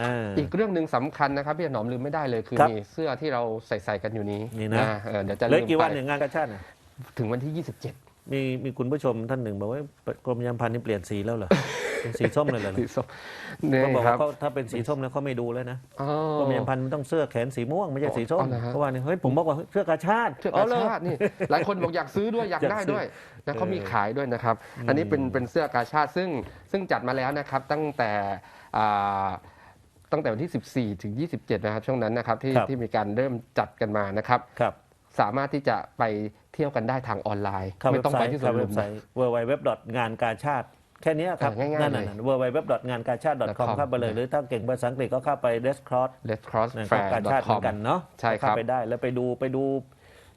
อ่าอีกเรื่องหนึ่งสำคัญนะครับพี่หนอมลืมไม่ได้เลยคือครับ มีเสื้อที่เราใส่ใส่ๆกันอยู่นี้นี่นะเออเดี๋ยวจะเหลืลือมกี่วันไปหนึ่งงานกาชาติน่ะถึงวันที่ 27มีมีคุณผู้ชมท่านหนึ่งบอกว่ากรมยามพันธุ์นี่เปลี่ยนสีแล้วเหรอเป็นสีส้มเลยเหรอสีส้มเนี่ยเขาบอกครัว่าบเขาถ้าเป็นสีส้มแล้วเขาไม่ดูแล้วนะอ๋อ กรมยามพันธุ์มันต้องเสื้อแขนสีม่วงไม่ใช่สีส้มอ๋อเหรอฮะ เพราะว่าเนี่ยเฮ้ยผมบอกว่าเสื้อกาชาติเสื้อกาหร ชาตินี่ หลายคนบอกอยากซื้อด้วยอยากอยากได้ซื้อด้วยนะเขาเออมีขายด้วยนะครับ อันนี้เป็นเป็นเสื้อกาชาติซึ่งซึ่งจัดมาแล้วนะครับตั้งแต่อ่า ตั้งแต่วันที่ 14 ถึง 27 นะครับ ช่วงนั้นนะครับที่ครับที่มีการเริ่มจัดกันมานะครับ ครับ สามารถที่จะไปเที่ยวกันได้ทางออนไลน์ เข้าไม่เว็บต้องไซไปต์ที่สวเข้านลุเว็มบไซต์ w w w งานกาชาติแค่เนี้ยครับเออง่ายๆนั่นเลยน่ะ w w w งานกาชาติ .com .com เข้าไปเลย หรือถ้าเก่งภาษาอังกฤษก็เข้าไป Red Cross Red Cross นะ Fair กาชาติเหมือนกันเนาะใช่ครับ เข้าไปได้แล้วไปดูไปดู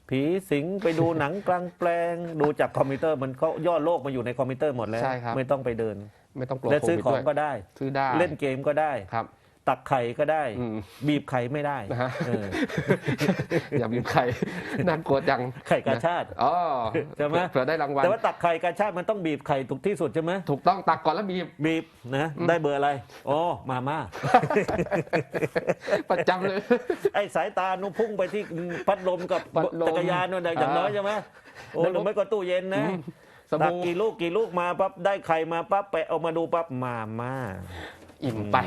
ผีสิงไปดูหนังกลางแปลง ดูจากคอมพิวเตอร์มันเขาย่อโลกมาอยู่ในคอมพิวเตอร์หมดแล้ว ใช่ครับ ไม่ต้องไปเดิน ไม่ต้องกลัวและโคซื้อวิดของด้วยก็ได้ ซื้อได้เล่นเกมก็ได้ ครับ ตักไข่ก็ได้ อืม บีบไข่ไม่ได้นะฮะเออ อย่ามีใครน่ากลัวจังไข่กาชาติ อ๋อใช่ไหม เผื่อได้รางวัลแต่ว่าตักไข่กาชาติมันต้องบีบไข่ถูกที่สุดใช่ไหมถูกต้องตักก่อนแล้วบีบ บีบนะได้เบอร์อะไรอ๋อมาม่า ประจำเลย ไอ้สายตานุพุ่งไปที่พัดลมกับพัดลมจักรยานนู่นน่ะอย่างอ่าน้อยใช่ไหมโอ้แล้วหรือไม่ก็ตู้เย็นนะสตักบู่กี่ลูกกี่ลูกมาปั๊บได้ไข่มาปั๊บไปเอามาดูปั๊บมาม่า อิ่มไป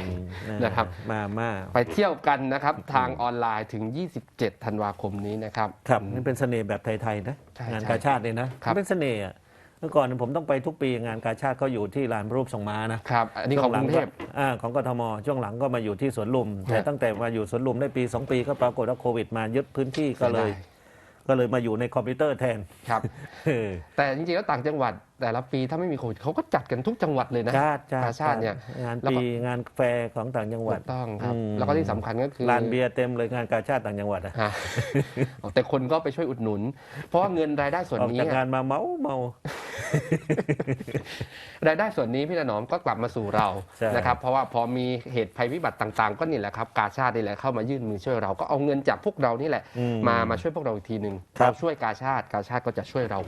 นะครับ มาม่าไปเที่ยวกันนะครับ ทางออนไลน์ถึง 27 ธันวาคมนี้นะครับ ครับนี่เป็นเสน่ห์แบบไทย ๆ นะใช่งานใช่กาชาติเนี่ยนะครับเป็นเสน่ห์อะเมื่อก่อนผมต้องไปทุกปีงานกาชาติเขาอยู่ที่ลานรูปทรงม้านะครับอันนี้ของกรุงเทพอ่าของกทมช่วงหลังก็มาอยู่ที่สวนลุม แต่ฮะตั้งแต่มาอยู่สวนลุมได้ปี 2 ปีก็ปรากฏว่าโควิด มายึดพื้นที่ก็เลยเสียดายก็เลยมาอยู่ในคอมพิวเตอร์แทนครับเออแต่จริงๆแล้วต่างจังหวัด แต่ละปีถ้าไม่มีโควิดเขาก็จัดกันทุกจังหวัดเลยนะชาติชาติกาชาติเนี่ยงานแล้วก็ปีงานแฟร์ของต่างจังหวัถูดกต้องครับอืมแล้วก็ที่สำคัญก็คือลานเบียร์เต็มเลยงานกาชาติต่างจังหวัดอะฮะแต่คนก็ไปช่วยอุดหนุน เพราะว่าเงินรายได้ส่วนออกนี้จากอะงานมาเมาเมารายได้ส่วนนี้พี่ถนอมก็กลับมาสู่เราใช่นะครับ เพราะว่าพอมีเหตุภัยพิบัติต่าง ๆ ก็นี่แหละครับ กาชาตินี่แหละเข้ามายื่นมือช่วยเราก็เอาเงินจากพวกเรานี่แหละอืมามาช่วยพวกเราอีกทีหนึ่งครับเราช่วยกาชาติกาชาติก็จะช่วยเรา